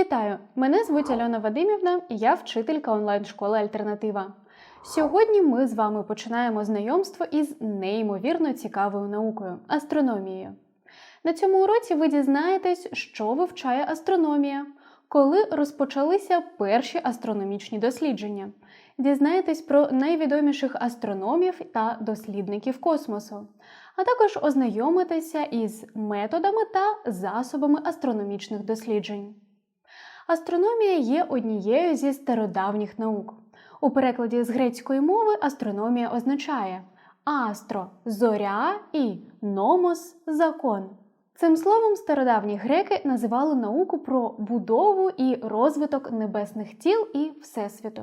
Вітаю! Мене звуть Альона Вадимівна, і я вчителька онлайн-школи Альтернатива. Сьогодні ми з вами починаємо знайомство із неймовірно цікавою наукою астрономією. На цьому уроці ви дізнаєтесь, що вивчає астрономія, коли розпочалися перші астрономічні дослідження. Дізнаєтесь про найвідоміших астрономів та дослідників космосу, а також ознайомитеся із методами та засобами астрономічних досліджень. Астрономія є однією зі стародавніх наук. У перекладі з грецької мови астрономія означає астро зоря і номос закон. Цим словом стародавні греки називали науку про будову і розвиток небесних тіл і Всесвіту.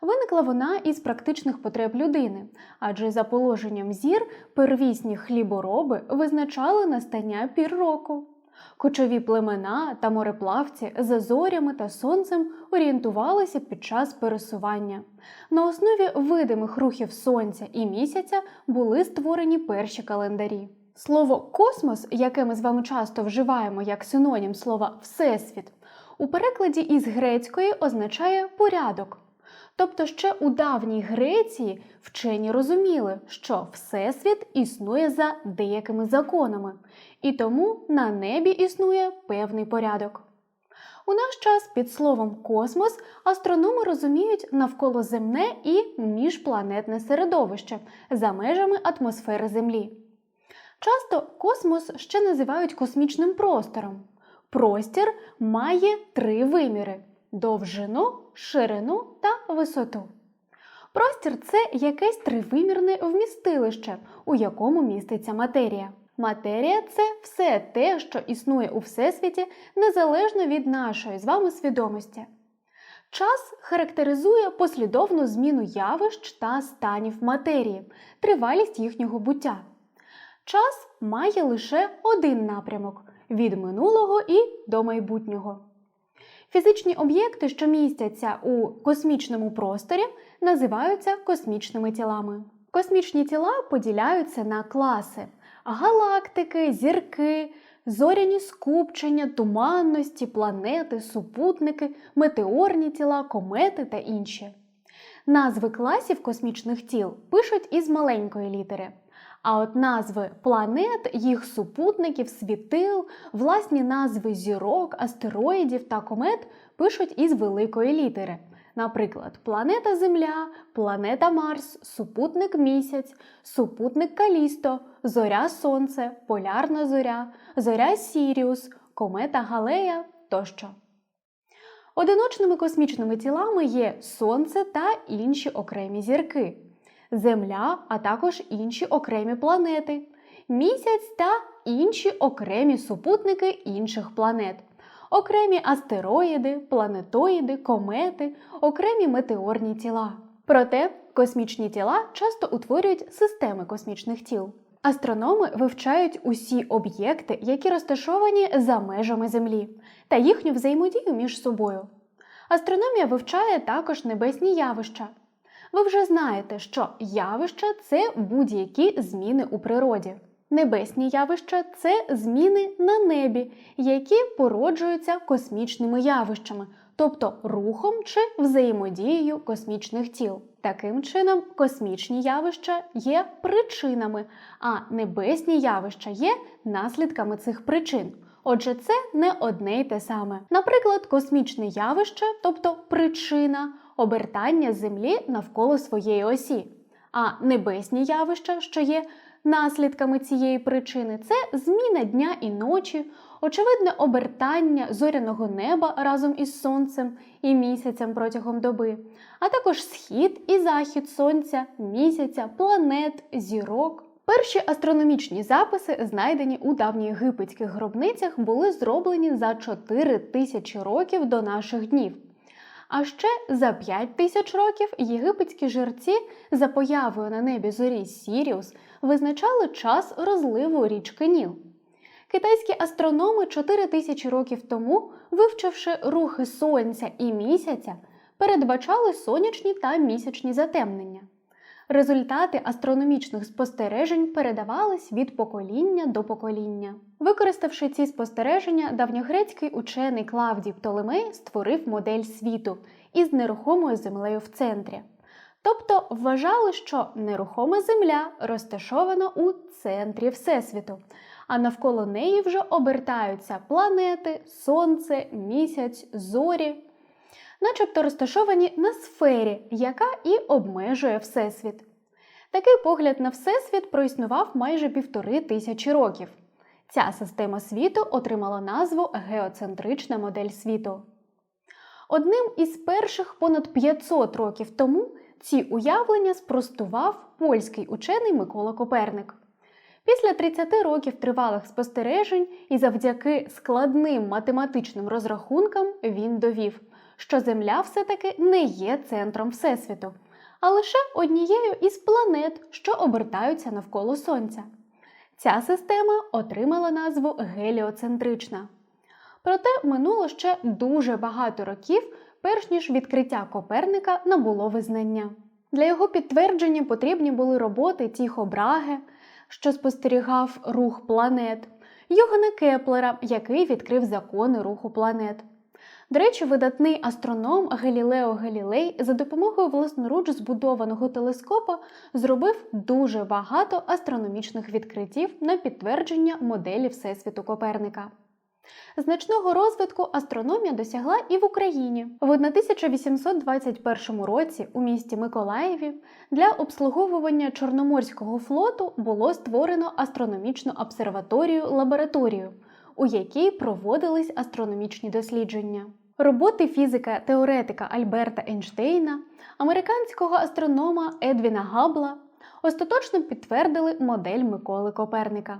Виникла вона із практичних потреб людини, адже за положенням зір первісні хлібороби визначали настання пір року. Кочові племена та мореплавці за зорями та сонцем орієнтувалися під час пересування. На основі видимих рухів сонця і місяця були створені перші календарі. Слово космос, яке ми з вами часто вживаємо як синонім слова Всесвіт, у перекладі із грецької означає порядок. Тобто ще у давній Греції вчені розуміли, що Всесвіт існує за деякими законами, і тому на небі існує певний порядок. У наш час під словом космос астрономи розуміють навколоземне і міжпланетне середовище за межами атмосфери Землі. Часто космос ще називають космічним простором. Простір має три виміри довжину, ширину та висоту. Простір це якесь тривимірне вмістилище, у якому міститься матерія. Матерія це все те, що існує у Всесвіті незалежно від нашої з вами свідомості. Час характеризує послідовну зміну явищ та станів матерії, тривалість їхнього буття. Час має лише один напрямок від минулого і до майбутнього. Фізичні об'єкти, що містяться у космічному просторі, називаються космічними тілами. Космічні тіла поділяються на класи: галактики, зірки, зоряні скупчення, туманності, планети, супутники, метеорні тіла, комети та інші. Назви класів космічних тіл пишуть із маленької літери. А от назви планет, їх супутників, світил, власні назви зірок, астероїдів та комет пишуть із великої літери. Наприклад, планета Земля, планета Марс, супутник Місяць, супутник Калісто, зоря Сонце, полярна зоря, зоря Сіріус, комета Галея тощо. Одиночними космічними тілами є Сонце та інші окремі зірки. Земля, а також інші окремі планети, місяць та інші окремі супутники інших планет, окремі астероїди, планетоїди, комети, окремі метеорні тіла. Проте космічні тіла часто утворюють системи космічних тіл. Астрономи вивчають усі об'єкти, які розташовані за межами Землі, та їхню взаємодію між собою. Астрономія вивчає також небесні явища. Ви вже знаєте, що явища це будь-які зміни у природі. Небесні явища це зміни на небі, які породжуються космічними явищами, тобто рухом чи взаємодією космічних тіл. Таким чином, космічні явища є причинами, а небесні явища є наслідками цих причин. Отже, це не одне й те саме. Наприклад, космічне явище, тобто причина обертання Землі навколо своєї осі. А небесні явища, що є наслідками цієї причини, це зміна дня і ночі, очевидне обертання зоряного неба разом із сонцем і місяцем протягом доби, а також схід і захід сонця, місяця, планет, зірок. Перші астрономічні записи, знайдені у давньоєгипетських гробницях, були зроблені за 4 тисячі років до наших днів. А ще за 5 тисяч років єгипетські жерці за появою на небі зорі Сіріус визначали час розливу річки Ніл. Китайські астрономи 4 тисячі років тому, вивчивши рухи сонця і місяця, передбачали сонячні та місячні затемнення. Результати астрономічних спостережень передавались від покоління до покоління. Використавши ці спостереження, давньогрецький учений Клавдій Птолемей створив модель світу із нерухомою землею в центрі. Тобто вважали, що нерухома земля розташована у центрі Всесвіту, а навколо неї вже обертаються планети, Сонце, місяць, зорі, начебто розташовані на сфері, яка і обмежує Всесвіт. Такий погляд на Всесвіт проіснував майже півтори тисячі років. Ця система світу отримала назву геоцентрична модель світу. Одним із перших понад 500 років тому ці уявлення спростував польський учений Микола Коперник. Після 30 років тривалих спостережень і завдяки складним математичним розрахункам він довів, що Земля все-таки не є центром Всесвіту, а лише однією із планет, що обертаються навколо Сонця. Ця система отримала назву геліоцентрична. Проте минуло ще дуже багато років, перш ніж відкриття Коперника набуло визнання. Для його підтвердження потрібні були роботи Тіхо Браге, що спостерігав рух планет, Йогана Кеплера, який відкрив закони руху планет. До речі, видатний астроном Галілео Галілей за допомогою власноруч збудованого телескопа зробив дуже багато астрономічних відкриттів на підтвердження моделі Всесвіту Коперника. Значного розвитку астрономія досягла і в Україні. В 1821 році у місті Миколаєві для обслуговування Чорноморського флоту було створено астрономічну обсерваторію лабораторію, у якій проводились астрономічні дослідження. Роботи фізика теоретика Альберта Ейнштейна, американського астронома Едвіна Габла остаточно підтвердили модель Миколи Коперника.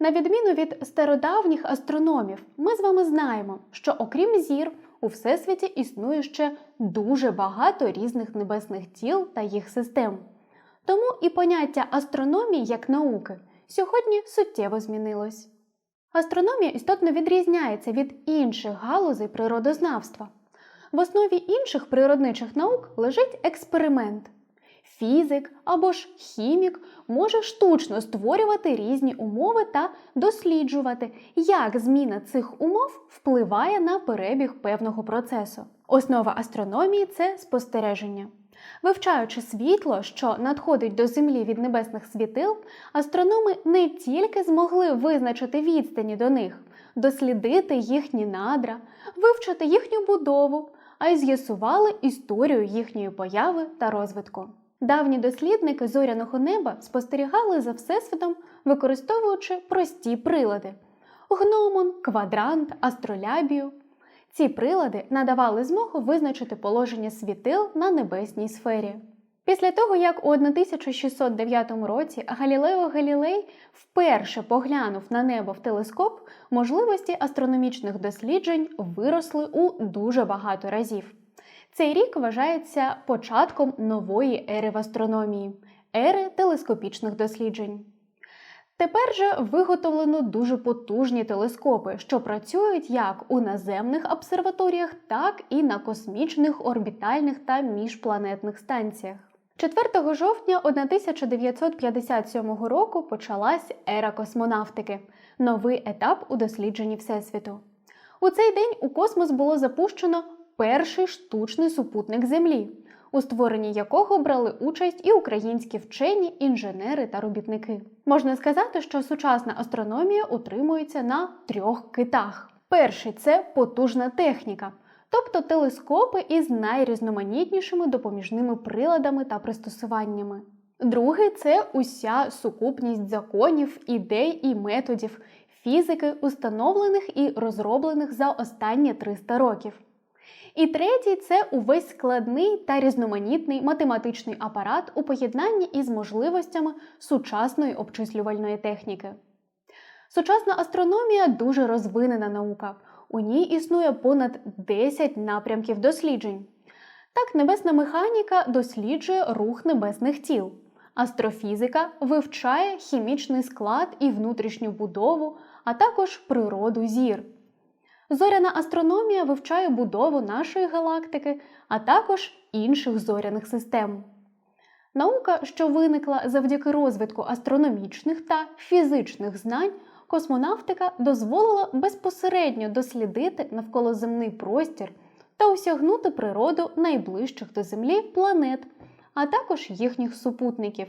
На відміну від стародавніх астрономів, ми з вами знаємо, що окрім зір, у Всесвіті існує ще дуже багато різних небесних тіл та їх систем. Тому і поняття астрономії як науки сьогодні суттєво змінилось. Астрономія істотно відрізняється від інших галузей природознавства. В основі інших природничих наук лежить експеримент. Фізик або ж хімік може штучно створювати різні умови та досліджувати, як зміна цих умов впливає на перебіг певного процесу. Основа астрономії це спостереження. Вивчаючи світло, що надходить до Землі від небесних світил, астрономи не тільки змогли визначити відстані до них, дослідити їхні надра, вивчити їхню будову, а й з'ясували історію їхньої появи та розвитку. Давні дослідники зоряного неба спостерігали за Всесвітом, використовуючи прості прилади: гномон, квадрант, астролябію. Ці прилади надавали змогу визначити положення світил на небесній сфері. Після того, як у 1609 році Галілео Галілей вперше поглянув на небо в телескоп, можливості астрономічних досліджень виросли у дуже багато разів. Цей рік вважається початком нової ери в астрономії ери телескопічних досліджень. Тепер же виготовлено дуже потужні телескопи, що працюють як у наземних обсерваторіях, так і на космічних орбітальних та міжпланетних станціях. 4 жовтня 1957 року почалась ера космонавтики новий етап у дослідженні Всесвіту. У цей день у космос було запущено перший штучний супутник Землі, у створенні якого брали участь і українські вчені, інженери та робітники. Можна сказати, що сучасна астрономія утримується на трьох китах. Перший це потужна техніка, тобто телескопи із найрізноманітнішими допоміжними приладами та пристосуваннями. Другий це уся сукупність законів, ідей і методів фізики, установлених і розроблених за останні 300 років. І третій це увесь складний та різноманітний математичний апарат у поєднанні із можливостями сучасної обчислювальної техніки. Сучасна астрономія дуже розвинена наука. У ній існує понад 10 напрямків досліджень. Так, небесна механіка досліджує рух небесних тіл, астрофізика вивчає хімічний склад і внутрішню будову, а також природу зір. Зоряна астрономія вивчає будову нашої галактики, а також інших зоряних систем. Наука, що виникла завдяки розвитку астрономічних та фізичних знань, космонавтика дозволила безпосередньо дослідити навколоземний простір та осягнути природу найближчих до Землі планет, а також їхніх супутників.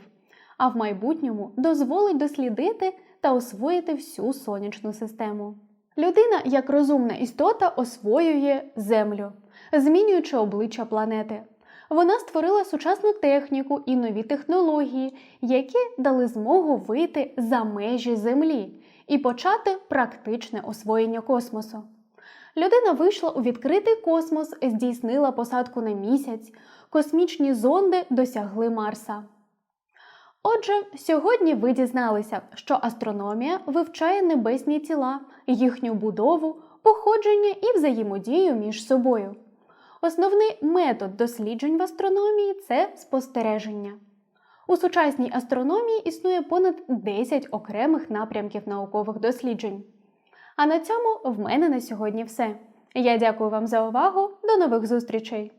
А в майбутньому дозволить дослідити та освоїти всю сонячну систему. Людина, як розумна істота, освоює Землю, змінюючи обличчя планети. Вона створила сучасну техніку і нові технології, які дали змогу вийти за межі Землі і почати практичне освоєння космосу. Людина вийшла у відкритий космос, здійснила посадку на місяць, космічні зонди досягли Марса. Отже, сьогодні ви дізналися, що астрономія вивчає небесні тіла, їхню будову, походження і взаємодію між собою. Основний метод досліджень в астрономії це спостереження. У сучасній астрономії існує понад 10 окремих напрямків наукових досліджень. А на цьому в мене на сьогодні все. Я дякую вам за увагу. До нових зустрічей!